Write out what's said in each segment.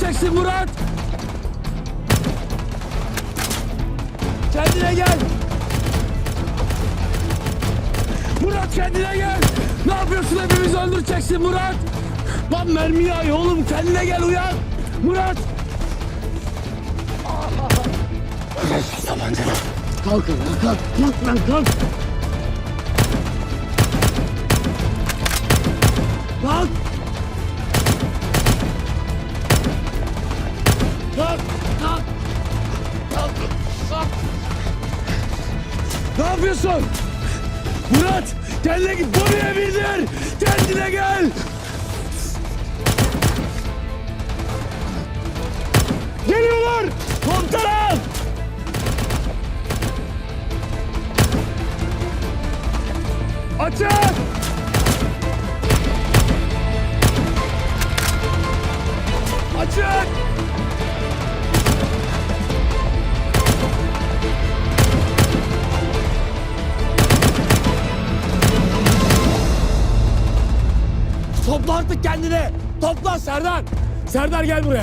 öldüreceksin Murat! Kendine gel! Murat kendine gel! Ne yapıyorsun hepimizi öldüreceksin Murat! Lan mermi yağıyor oğlum kendine gel uyan! Murat! Tabanca. Kalk lan kalk. Kalk lan. Kalk! Kalk! Yapıyorsun? Murat! Kendine git buraya bildir! Kendine gel! Geliyorlar! Komutanım! Açın! Kendini! Topla Serdar! Serdar gel buraya!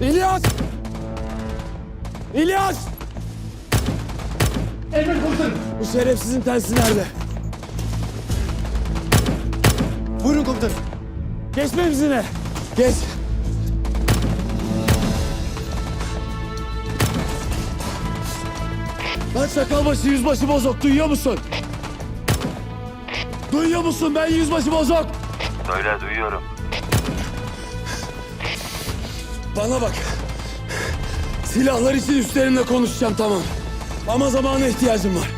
İlyas! İlyas! Emret komutanım! Bu şerefsizin telsi nerede? Buyurun komutanım. Geçme bizine. Geç. Lan sakalbaşı yüzbaşı bozok duyuyor musun? Duyuyor musun ben yüzbaşı bozok? Söyle duyuyorum. Bana bak. Silahlar için üstlerinde konuşacağım tamam. Ama zamana ihtiyacım var.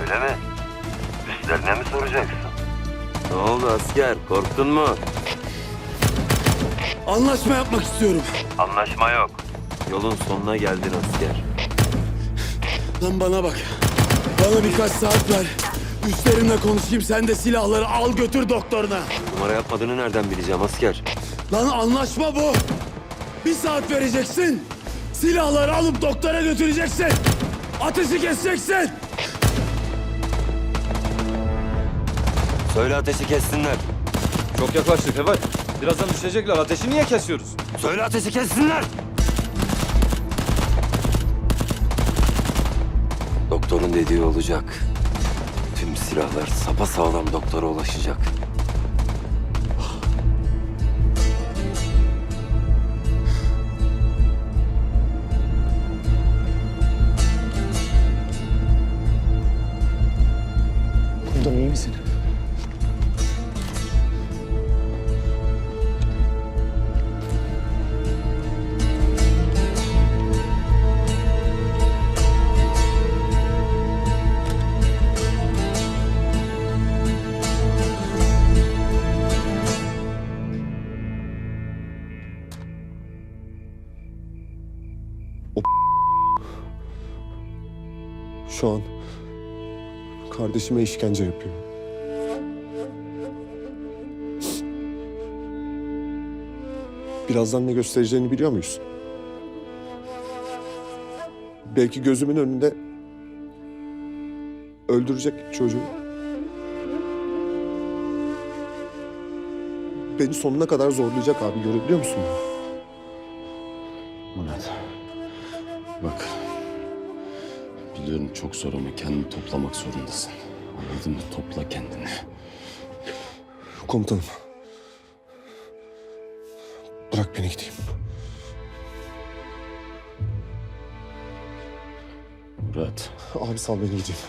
Öyle mi? Üstlerine mi soracaksın? Ne oldu asker? Korktun mu? Anlaşma yapmak istiyorum. Anlaşma yok. Yolun sonuna geldin asker. Lan bana bak. Bana birkaç saat ver. Üstlerimle konuşayım. Sen de silahları al götür doktoruna. Numara yapmadığını nereden bileceğim asker? Lan anlaşma bu. Bir saat vereceksin. Silahları alıp doktora götüreceksin. Ateşi keseceksin. Söyle ateşi kessinler. Çok yaklaştık Heval. Birazdan düşecekler. Ateşi niye kesiyoruz? Söyle ateşi kessinler. Doktorun dediği olacak. Silahlar sapasağlam doktora ulaşacak. Şu an kardeşime işkence yapıyor. Birazdan ne göstereceğini biliyor muyuz? Belki gözümün önünde öldürecek çocuğu. Beni sonuna kadar zorlayacak abi görebiliyor musun? Murat. Çok zor ama kendini toplamak zorundasın. Anladın mı? Topla kendini. Komutanım. Bırak beni gideyim. Murat. Abi sal beni gideyim.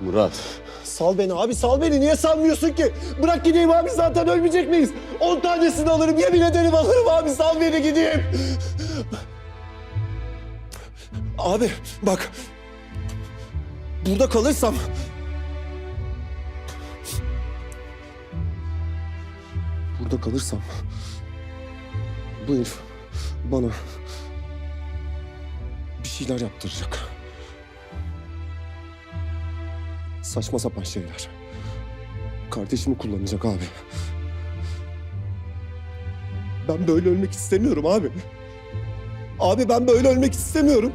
Murat. Sal beni abi sal beni. Niye salmıyorsun ki? Bırak gideyim abi zaten ölmeyecek miyiz? On tanesini alırım yemin ederim alırım abi sal beni gideyim. Abi bak. Burada kalırsam... Burada kalırsam... Bu herif bana şeyler yaptıracak. Saçma sapan şeyler. Kardeşimi kullanacak abi. Ben böyle ölmek istemiyorum abi. Abi ben böyle ölmek istemiyorum.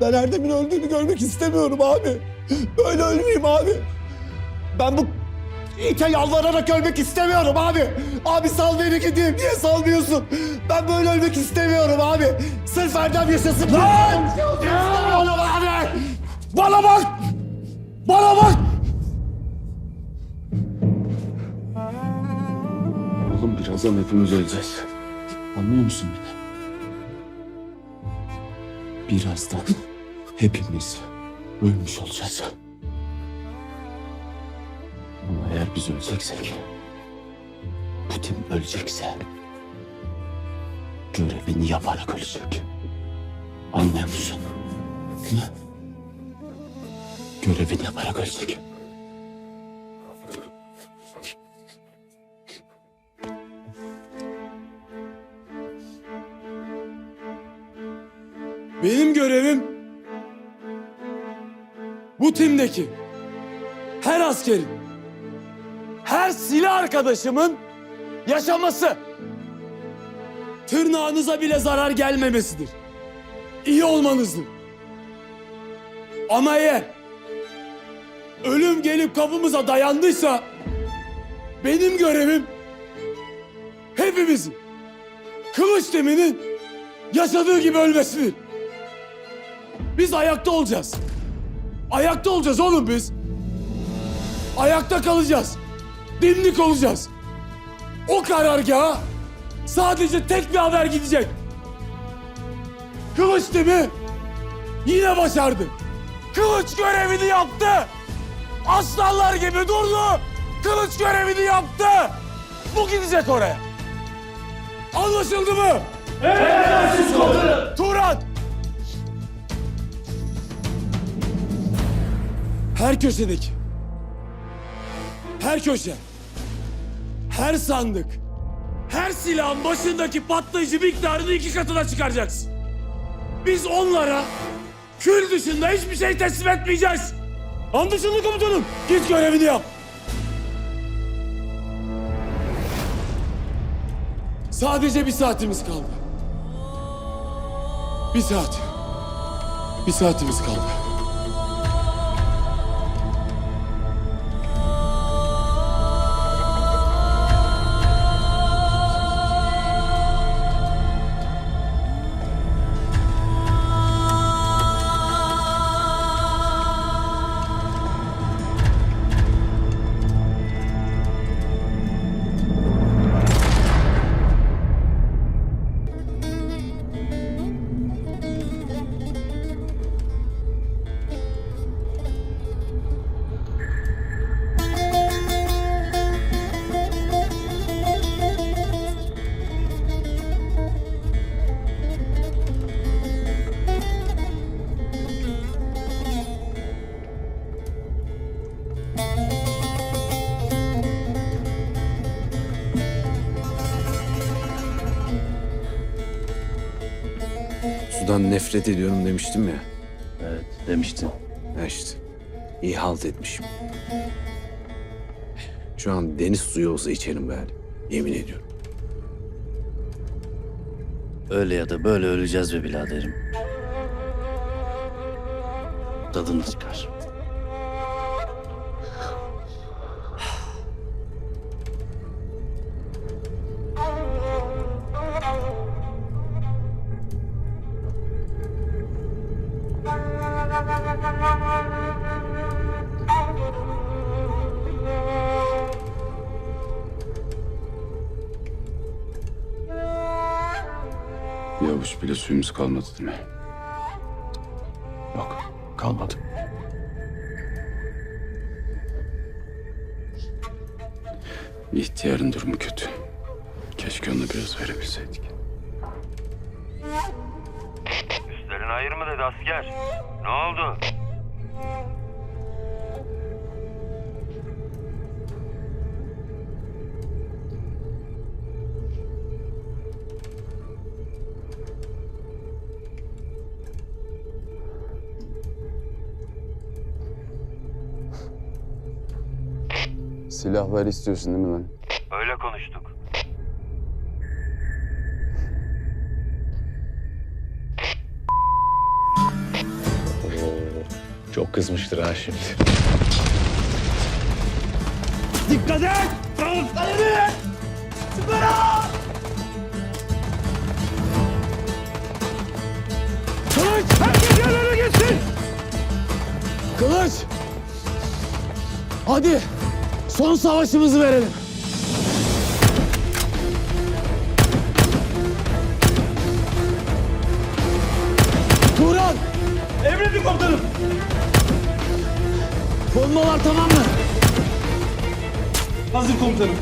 Ben Erdem'in öldüğünü görmek istemiyorum abi. Böyle ölmeyeyim abi. Ben bu ite yalvararak ölmek istemiyorum abi. Abi sal beni gideyim. Niye salmıyorsun? Ben böyle ölmek istemiyorum abi. Sırf Erdem yaşasın. Lan! İstemiyorum abi. Bana bak! Bana bak! Oğlum birazdan hepimiz öleceğiz. Anlıyor musun beni? Birazdan hepimiz ölmüş olacağız. Ama eğer biz öleceksek, Putin ölecekse görevini yaparak ölecek. Anlıyor musun? Görevini yaparak ölecek. Bu timdeki her askerin, her silah arkadaşımın yaşaması. Tırnağınıza bile zarar gelmemesidir. İyi olmanızdır. Ama eğer ölüm gelip kapımıza dayandıysa benim görevim hepimizin kılıç timinin yaşadığı gibi ölmesidir. Biz ayakta olacağız. Ayakta olacağız oğlum biz. Ayakta kalacağız. Dimdik olacağız. O karargaha sadece tek bir haber gidecek. Kılıç değil mi? Yine başardı. Kılıç görevini yaptı. Aslanlar gibi durdu. Kılıç görevini yaptı. Bu gidecek oraya. Anlaşıldı mı? Turan! Her köşedeki, her köşe, her sandık, her silahın başındaki patlayıcı miktarını iki katına çıkaracaksın. Biz onlara kül dışında hiçbir şey teslim etmeyeceğiz. Anlaşıldı komutanım. Git görevini yap. Sadece bir saatimiz kaldı. Bir saat. Bir saatimiz kaldı. Sudan nefret ediyorum demiştim ya. Evet demiştin. Ya işte. iyi halt etmişim. Şu an deniz suyu olsa içerim be Ali. Yemin ediyorum. Öyle ya da böyle öleceğiz be biraderim. Tadını çıkar. Bir avuç bile suyumuz kalmadı değil mi? Yok kalmadı. İhtiyarın durumu kötü. Keşke ona biraz verebilseydik. Üstlerin hayır mı dedi asker? Ne oldu? Silahlar istiyorsun değil mi lan? Öyle konuştuk. Çok kızmıştır ha şimdi. Dikkat et! Kalemi! Sigara! Kılıç! Herkes yerlerine geçsin! Kılıç! Hadi son savaşımızı verelim. Turan! Emredin komutanım! Bombalar tamam mı? Hazır komutanım.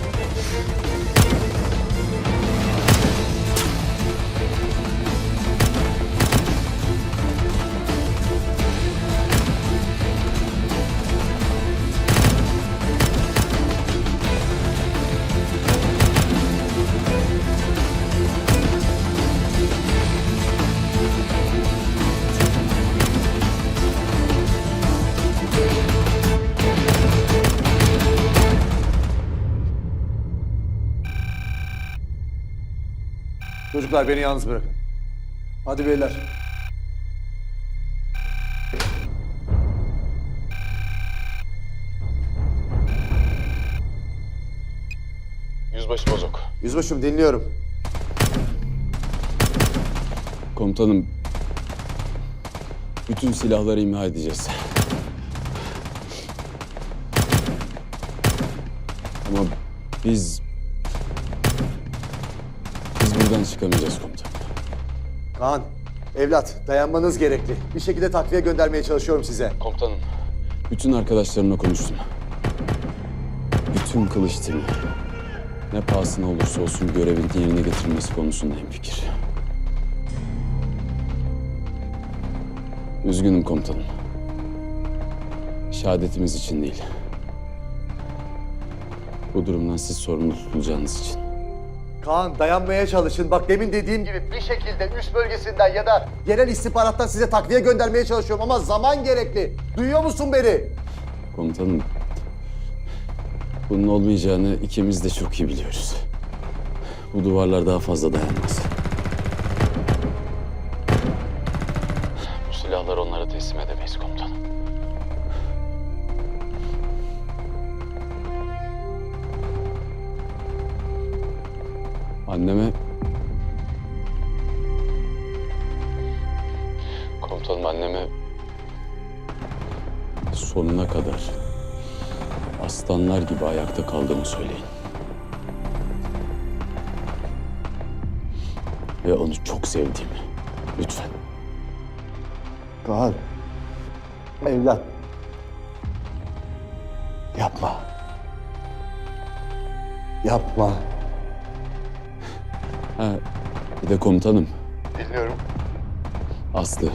Çocuklar beni yalnız bırakın. Hadi beyler. Yüzbaşı bozuk. Yüzbaşım dinliyorum. Komutanım, bütün silahları imha edeceğiz. Ama biz... Buradan çıkamayacağız komutanım. Kaan, evlat dayanmanız gerekli. Bir şekilde takviye göndermeye çalışıyorum size. Komutanım. Bütün arkadaşlarımla konuştum. Bütün kılıç timi. Ne pahasına olursa olsun görevin yerine getirilmesi konusunda hemfikir. Üzgünüm komutanım. Şehadetimiz için değil. Bu durumdan siz sorumlu tutulacağınız için. Kaan dayanmaya çalışın. Bak demin dediğim gibi bir şekilde üst bölgesinden ya da yerel istihbarattan size takviye göndermeye çalışıyorum ama zaman gerekli. Duyuyor musun beni? Komutanım, bunun olmayacağını ikimiz de çok iyi biliyoruz. Bu duvarlar daha fazla dayanmaz. Anneme... Komutanım anneme... Sonuna kadar aslanlar gibi ayakta kaldığımı söyleyin. Ve onu çok sevdiğimi. Lütfen. Kaan, evlat. Yapma. Yapma. Ha, bir de komutanım. Dinliyorum. Aslı.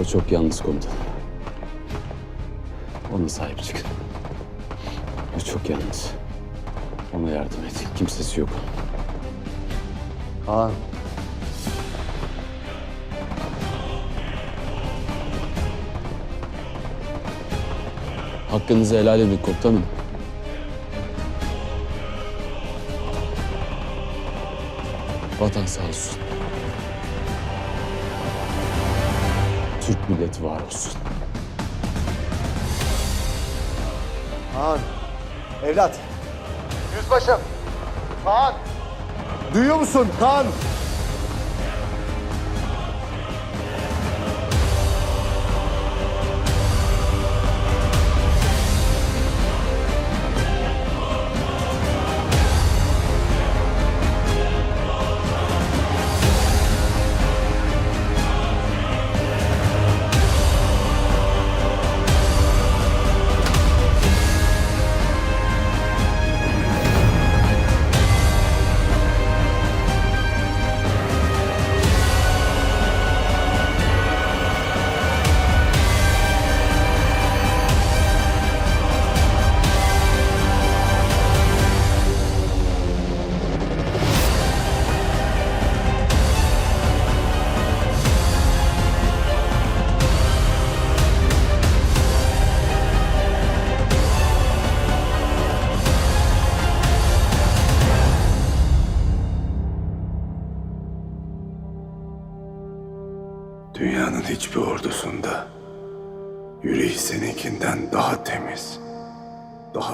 O çok yalnız komutanım. Ona sahip çıkın. O çok yalnız. Ona yardım et. Kimsesi yok. Kaan. Hakkınızı helal edin komutanım. Vatan sağ olsun. Türk milleti var olsun. Kaan. Evlat. Yüzbaşım. Kaan. Duyuyor musun Kaan?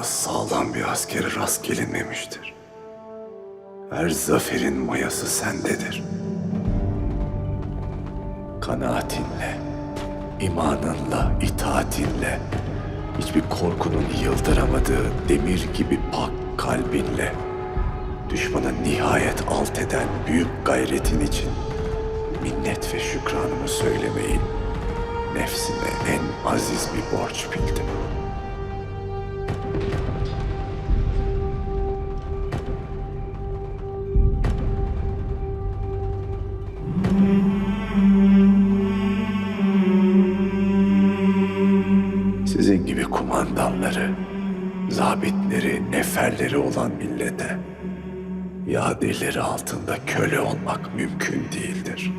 Sağlam bir askere rast gelinmemiştir. Her zaferin mayası sendedir. Kanaatinle, imanınla, itaatinle, hiçbir korkunun yıldıramadığı demir gibi pak kalbinle, düşmana nihayet alt eden büyük gayretin için minnet ve şükranımı söylemeyi nefsime en aziz bir borç bildim. Neferleri olan millete yadeleri altında köle olmak mümkün değildir.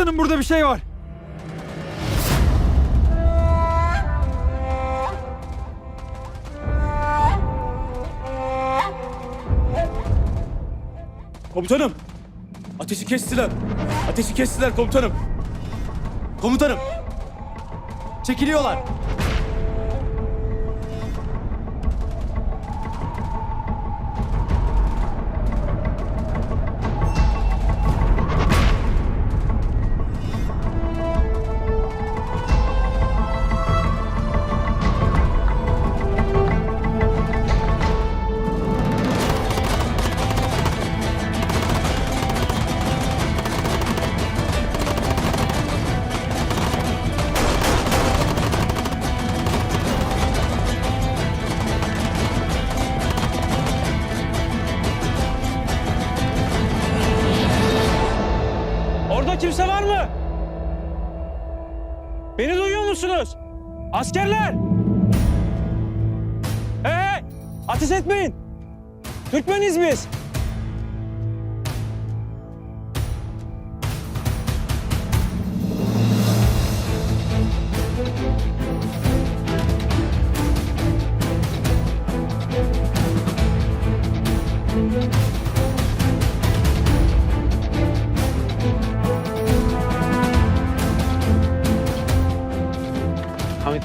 Komutanım burada bir şey var. Komutanım! Ateşi kestiler. Ateşi kestiler komutanım. Komutanım! Çekiliyorlar. Askerler! Hey! Ateş etmeyin! Türkmeniz biz!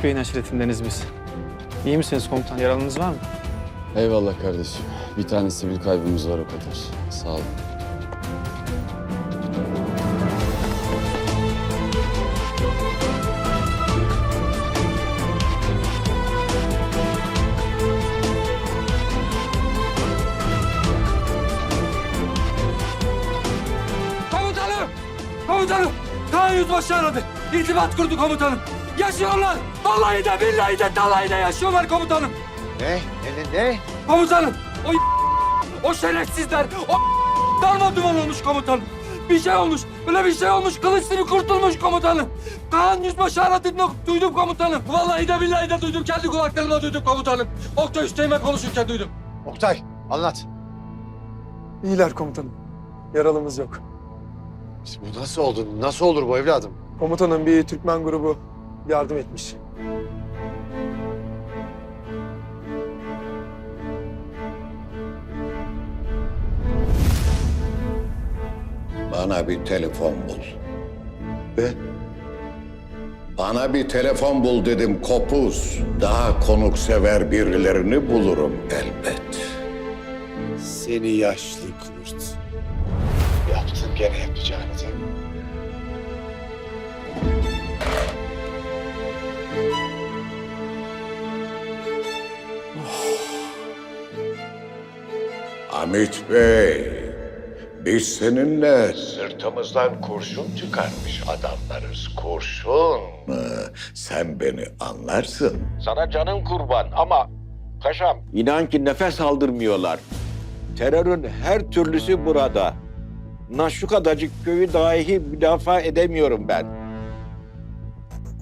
Bey'in aşiretindeniz biz. İyi misiniz komutan? Yaralınız var mı? Eyvallah kardeşim. Bir tane sivil kaybımız var o kadar. Sağ ol. Komutanım! Komutanım! Kaan Yüzbaşı aradı. İrtibat kurdu komutanım. Yaşıyorlar. Vallahi de billahi de tallahi de yaşıyorlar komutanım. Ne? Ne? Ne? Komutanım! O o şerefsizler, o darma duman olmuş komutanım. Bir şey olmuş, öyle bir şey olmuş. Kılıç gibi kurtulmuş komutanım. Kaan Yüzbaşı aradığında duydum komutanım. Vallahi de billahi de duydum. Kendi kulaklarımla duydum komutanum. Oktay Üsteğmen konuşurken duydum. Oktay anlat. İyiler komutanım. Yaralımız yok. Bu nasıl oldu? Nasıl olur bu evladım? Komutanım bir Türkmen grubu yardım etmiş. Bana bir telefon bul. Ne? Bana bir telefon bul dedim kopuz. Daha konuksever birilerini bulurum elbet. Seni yaşlı kurt. Yaptın gene yapacağını. Hamit Bey, biz seninle sırtımızdan kurşun çıkarmış adamlarız. Kurşun. Sen beni anlarsın. Sana canım kurban ama paşam inan ki nefes aldırmıyorlar. Terörün her türlüsü burada. Na şu kadarcık köyü dahi müdafaa edemiyorum ben.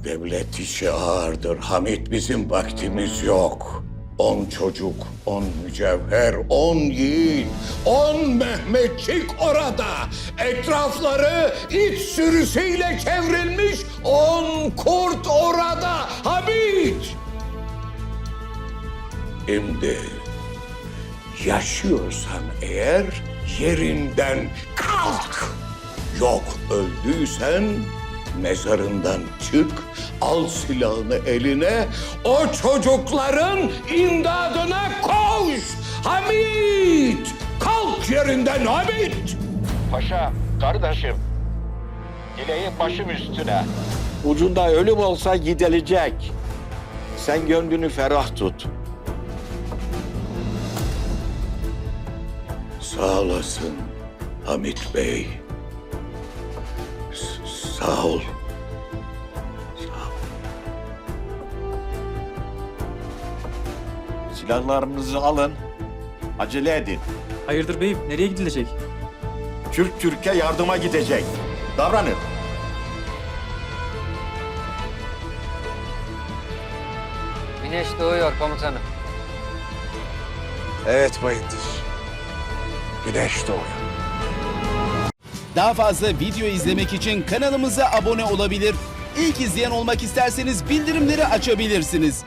Devlet işi ağırdır Hamit. Bizim vaktimiz yok. On çocuk, on mücevher, on yiğit, on Mehmetçik orada. Etrafları iç sürüsüyle çevrilmiş on kurt orada. Hamit! Şimdi yaşıyorsan eğer yerinden kalk. Yok öldüysen mezarından çık, al silahını eline, o çocukların imdadına koş. Hamit! Kalk yerinden Hamit! Paşa, kardeşim. Dileğin başım üstüne. Ucunda ölüm olsa gidilecek. Sen gönlünü ferah tut. Sağ olasın Hamit Bey. S- sağ ol. Silahlarınızı alın. Acele edin. Hayırdır beyim? Nereye gidilecek? Türk Türk'e yardıma gidecek. Davranın. Güneş doğuyor komutanım. Evet Bayındır. Güneş doğuyor. Daha fazla video izlemek için kanalımıza abone olabilir. İlk izleyen olmak isterseniz bildirimleri açabilirsiniz.